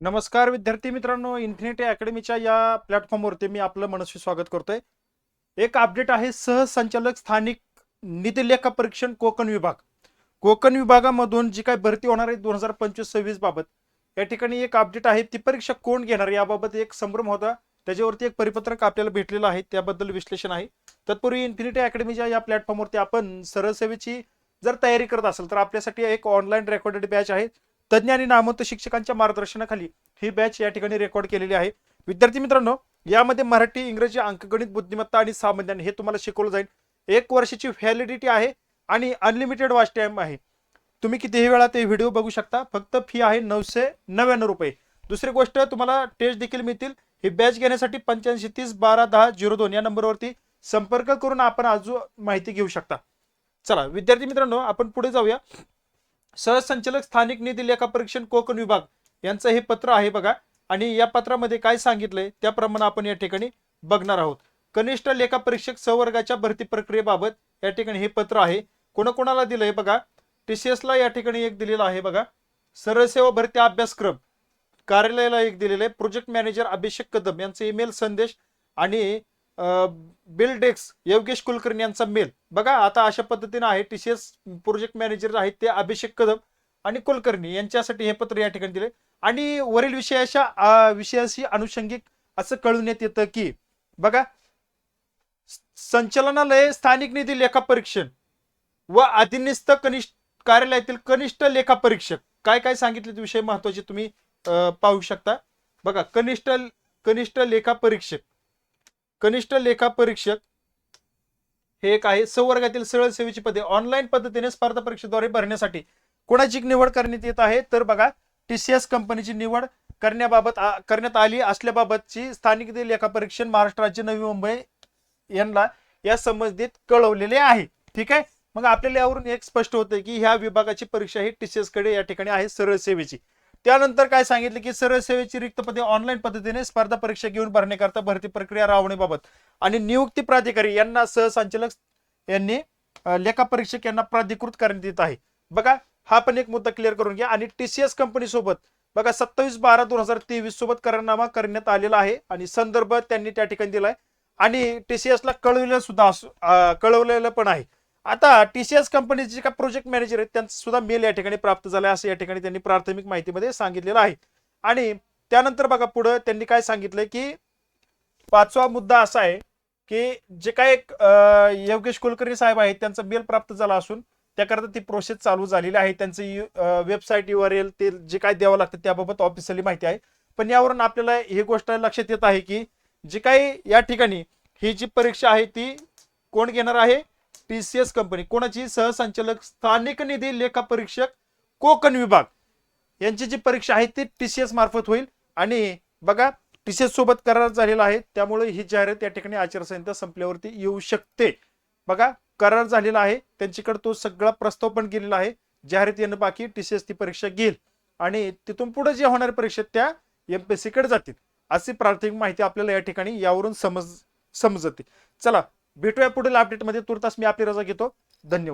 नमस्कार विद्यार्थी मित्रांनो इन्फिनिटी अकॅडमीच्या या प्लॅटफॉर्मवरती मी आपलं मनस्वी स्वागत करतोय. एक अपडेट आहे सहसंचालक स्थानिक निधी परीक्षण कोकण विभाग. कोकण विभागामधून जी काय भरती होणार आहे दोन हजार पंचवीस सव्वीस बाबत या ठिकाणी एक अपडेट आहे. ती परीक्षा कोण घेणार याबाबत एक संभ्रम होता. त्याच्यावरती एक परिपत्रक आपल्याला भेटलेलं आहे. त्याबद्दल विश्लेषण आहे. तत्पूर्वी इन्फिनिटी अकॅडमीच्या या प्लॅटफॉर्मवरती आपण सरळ सेवेची जर तयारी करत असेल तर आपल्यासाठी एक ऑनलाईन रेकॉर्डेड बॅच आहे. तज्ज्ञ आणि नामवंत शिक्षकांच्या मार्गदर्शनाखाली ही बॅच या ठिकाणी रेकॉर्ड केलेली आहे. विद्यार्थी मित्रांनो यामध्ये मराठी इंग्रजी अंकगणित बुद्धिमत्ता आणि सामान्य हे तुम्हाला शिकवलं जाईल. एक वर्षाची व्हॅलिडिटी आहे आणि अनलिमिटेड वॉच टाइम आहे. तुम्ही कितीही वेळा ते व्हिडिओ बघू शकता. फक्त फी आहे नऊशे नव्याण्णव रुपये. दुसरी गोष्ट तुम्हाला टेस्ट देखील मिळतील. ही बॅच घेण्यासाठी पंच्याऐंशी तीस बारा दहा झिरो दोन या नंबरवरती संपर्क करून आपण अजून माहिती घेऊ शकता. चला विद्यार्थी मित्रांनो आपण पुढे जाऊया. सहसंचालक स्थानिक निधी लेखा परीक्षण कोकण विभाग यांचं हे पत्र आहे बघा. आणि या पत्रामध्ये काय सांगितलंय त्याप्रमाणे आपण या ठिकाणी बघणार आहोत. कनिष्ठ लेखा परीक्षक संवर्गाच्या भरती प्रक्रियेबाबत या ठिकाणी हे पत्र आहे. कोणाकोणाला दिलंय बघा? टीसीएस ला या ठिकाणी एक दिलेलं आहे बघा. सरळसेवा भरती अभ्यासक्रम. कार्यालयाला एक दिलेलं आहे. प्रोजेक्ट मॅनेजर अभिषेक कदम यांचे ईमेल संदेश आणि बिल डेस्क योगेश कुलकर्णी यांचा मेल. बघा आता अशा पद्धतीनं आहे टीसीएस प्रोजेक्ट मॅनेजर आहेत ते अभिषेक कदम आणि कुलकर्णी यांच्यासाठी हे पत्र या ठिकाणी दिले आणि वरील विषयाच्या विषयाशी अनुषंगिक असं कळवण्यात येतं की बघा संचालनालय स्थानिक निधी लेखा परीक्षण व अधिनिस्त कनिष्ठ कार्यालयातील कनिष्ठ लेखा परीक्षक. काय काय सांगितले विषय महत्त्वाचे तुम्ही पाहू शकता. बघा कनिष्ठ कनिष्ठ लेखा परीक्षक. कनिष्ठ लेखा परीक्षक हे एक आहे. संवर्गातील सरळ सेवेची पदे. ऑनलाईन पद्धतीने स्पर्धा परीक्षेद्वारे भरण्यासाठी कोणाची निवड करण्यात येत आहे? तर बघा टीसीएस कंपनीची निवड करण्याबाबत करण्यात आली असल्याबाबतची स्थानिक लेखापरीक्षण लेखा परीक्षण महाराष्ट्र राज्य नवी मुंबई यांना या संबंधित कळवलेले आहे. ठीक आहे? मग आपल्याला यावरून एक स्पष्ट होतं की ह्या विभागाची परीक्षा ही टीसीएसकडे या ठिकाणी आहे सरळ सेवेची. त्यानंतर काय सांगितलं की सरळ सेवेची रिक्त पदे ऑनलाईन पद्धतीने स्पर्धा परीक्षा घेऊन भरण्याकरता भरती प्रक्रिया राबवण्याबाबत. आणि नियुक्ती प्राधिकारी यांना सहसंचालक यांनी लेखापरीक्षक लेखा परीक्षक यांना प्राधिकृत करण्यात येत आहे. बघा हा पण एक मुद्दा क्लिअर करून घ्या. आणि टीसीएस कंपनी सोबत बघा सत्तावीस बारा दोन हजार तेवीस सोबत करारनामा करण्यात आलेला आहे. आणि संदर्भ त्यांनी त्या ठिकाणी दिलाय. आणि टीसीएसला ला सुद्धा कळवलेलं पण आहे. आता टी सी कंपनीचे का काय प्रोजेक्ट मॅनेजर आहेत त्यांचा सुद्धा मेल या ठिकाणी प्राप्त झालाय असं या ठिकाणी त्यांनी प्राथमिक माहितीमध्ये सांगितलेलं आहे. आणि त्यानंतर बघा पुढं त्यांनी काय सांगितलंय की पाचवा मुद्दा असा आहे की जे काय योगेश कुलकर्णी साहेब आहेत त्यांचा मेल प्राप्त झाला असून त्याकरता ती प्रोसेस चालू झालेली आहे. त्यांचं वेबसाईट यू आर एल ते जे काय द्यावं लागतं त्याबाबत ऑफिशियली माहिती आहे. पण यावरून आपल्याला ही गोष्ट लक्षात येत आहे की जी काही या ठिकाणी ही जी परीक्षा आहे ती कोण घेणार आहे? टी सी एस कंपनी कोणाची सहसंचालक स्थानिक निधी लेखा परीक्षक कोकण विभाग. यांची जी परीक्षा आहे ती टी सी एस मार्फत होईल. आणि बघा टी सी एस सोबत करार झालेला आहे. त्यामुळे ही जाहिरात या ठिकाणी आचारसंहिता संपल्यावरती येऊ शकते. बघा करार झालेला आहे. त्यांच्याकडे तो सगळा प्रस्ताव पण गेलेला आहे. जाहिरात येणं बाकी टी सी एस ती परीक्षा घेईल. आणि तिथून पुढे जे होणाऱ्या परीक्षा त्या एमपीएससी कडे जातील. अशी प्राथमिक माहिती आपल्याला या ठिकाणी यावरून समज समजते. चला भेटूया पुढील अपडेटमध्ये तुर्तास मी आपली रजा घेतो. धन्यवाद.